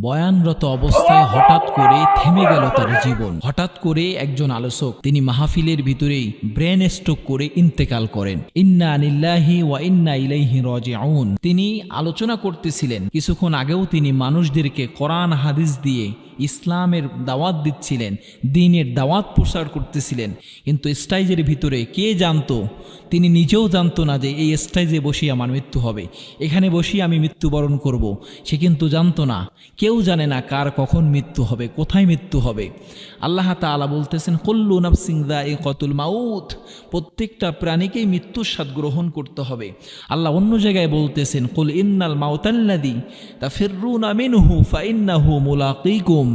বয়ানরত অবস্থায় হঠাৎ করে থেমে গেল তার জীবন। হঠাৎ করে একজন আলোচক তিনি মাহফিলের ভিতরেই ব্রেন স্ট্রোক করে ইন্তেকাল করেন। ইন্না আনিল্লাহি ওয়া ইন্না ইলাইহি রাজিউন। তিনি আলোচনা করতেছিলেন। কিছুক্ষণ আগেও তিনি মানুষদেরকে কোরআন, হাদিস দিয়ে ইসলামের দাওয়াত দিচ্ছিলেন, দিনের দাওয়াত প্রসার করতেছিলেন। কিন্তু স্টাইজের ভিতরে কে জানতো? তিনি নিজেও জানতো না যে এই স্টাইজে বসে আমার মৃত্যু হবে। এখানে বসেই আমি মৃত্যুবরণ করব। সে কিন্তু জানতো না। কেউ জানে না কার কখন মৃত্যু হবে, কোথায় মৃত্যু হবে। আল্লাহ তালা বলতেছেন, কল্লু নাফসিং দা এ কতুল মাউত। প্রত্যেকটা প্রাণীকেই মৃত্যুর স্বাদ গ্রহণ করতে হবে। আল্লাহ অন্য জায়গায় বলতেছেন, কুল ইন্নাল মাউতাল্লাদি তা ফিররুন আমিনহু ফাইন্নাহু মুলাকিকুম।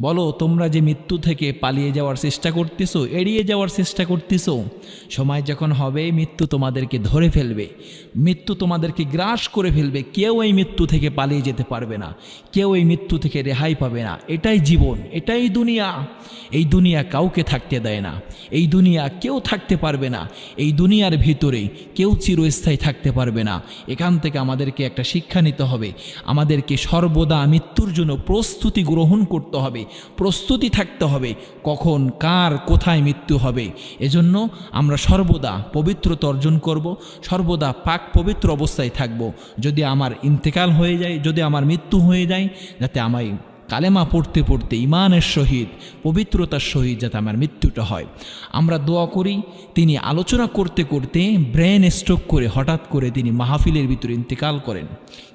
বলো, তোমরা যে মৃত্যু থেকে পালিয়ে যাওয়ার চেষ্টা করতেছো, এড়িয়ে যাওয়ার চেষ্টা করতেছো, সময় যখন হবে, মৃত্যু তোমাদেরকে ধরে ফেলবে। মৃত্যু তোমাদেরকে গ্রাস করে ফেলবে। কেউ এই মৃত্যু থেকে পালিয়ে যেতে পারবে না। কেউ এই মৃত্যু থেকে রেহাই পাবে না। এটাই জীবন, এটাই দুনিয়া। এই দুনিয়া কাউকে থাকতে দেয় না। এই দুনিয়া কেউ থাকতে পারবে না। এই দুনিয়ার ভিতরে কেউ চিরস্থায়ী থাকতে পারবে না। এখান থেকে আমাদেরকে একটা শিক্ষা নিতে হবে। আমাদেরকে সর্বদা মৃত্যুর জন্য প্রস্তুতি গ্রহণ করতে হবে। প্রস্তুতি থাকতে হবে, কখন কার কোথায় মৃত্যু হবে। এজন্য আমরা সর্বদা পবিত্রতা অর্জন করব, সর্বদা পাক পবিত্র অবস্থায় থাকব। যদি আমার ইন্তেকাল হয়ে যায়, যদি আমার মৃত্যু হয়ে যায়, যাতে আমায় কালেমা পড়তে পড়তে ইমানের সহিত, পবিত্রতার সহিত যাতে আমার মৃত্যুটা হয়। আমরা দোয়া করি, তিনি আলোচনা করতে করতে ব্রেন স্ট্রোক করে হঠাৎ করে তিনি মাহফিলের ভিতরে ইন্তেকাল করেন।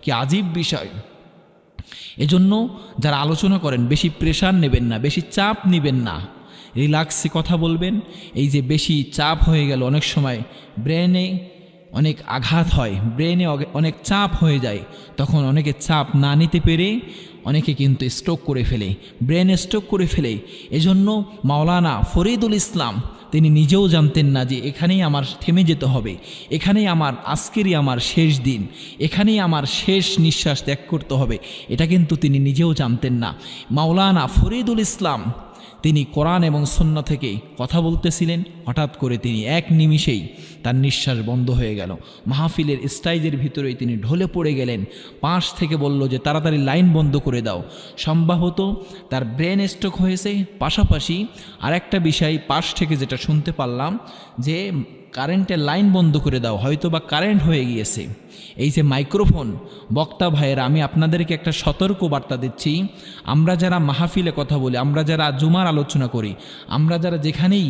কি আজীব বিষয়। এজন্য যারা আলোচনা করেন, বেশি প্রেশার নেবেন না, বেশি চাপ নেবেন না। রিল্যাক্সে কথা বলবেন, এই যে বেশি চাপ হয়ে গেল, অনেক সময় ব্রেনে অনেক আঘাত হয় ব্রেনে অনেক চাপ হয়ে যায়, তখন অনেকে চাপ না নিতে পেরে অনেকে কিন্তু স্ট্রোক করে ফেলে ব্রেন স্ট্রোক করে ফেলে। এজন্য মাওলানা ফরিদুল ইসলাম তিনি নিজেও জানতেন না যে এখানেই আমার থেমে যেতে হবে, এখানেই আমার, আজকেরই আমার শেষ দিন, এখানেই আমার শেষ নিঃশ্বাস ত্যাগ করতে হবে। এটা কিন্তু তিনি নিজেও জানতেন না। মাওলানা ফরিদুল ইসলাম তিনি কোরআন এবং সন্ন্য থেকে কথা বলতেছিলেন, হঠাৎ করে তিনি এক নিমিষেই তার নিঃশ্বাস বন্ধ হয়ে গেল। মাহফিলের স্টাইজের ভিতরেই তিনি ঢলে পড়ে গেলেন। পাশ থেকে বলল যে, তাড়াতাড়ি লাইন বন্ধ করে দাও। সম্ভবত তার ব্রেন স্ট্রোক হয়েছে। পাশাপাশি আরেকটা বিষয় পাশ থেকে যেটা শুনতে পারলাম যে, কারেন্টের লাইন বন্ধ করে দাও হয়তো বা কারেন্ট হয়ে গিয়েছে। এই যে মাইক্রোফোন, বক্তা ভাইয়েরা, আমি আপনাদেরকে একটা সতর্ক বার্তা দিচ্ছি। আমরা যারা মাহফিলে কথা বলি, আমরা যারা জুমার আলোচনা করি, আমরা যারা যেখানেই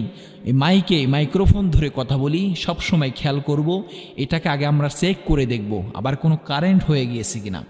মাইকে, মাইক্রোফোন ধরে কথা বলি সব সময় খেয়াল করব, এটাকে আগে আমরা চেক করে দেখব, আবার কোনো কারেন্ট হয়ে গিয়েছে কিনা।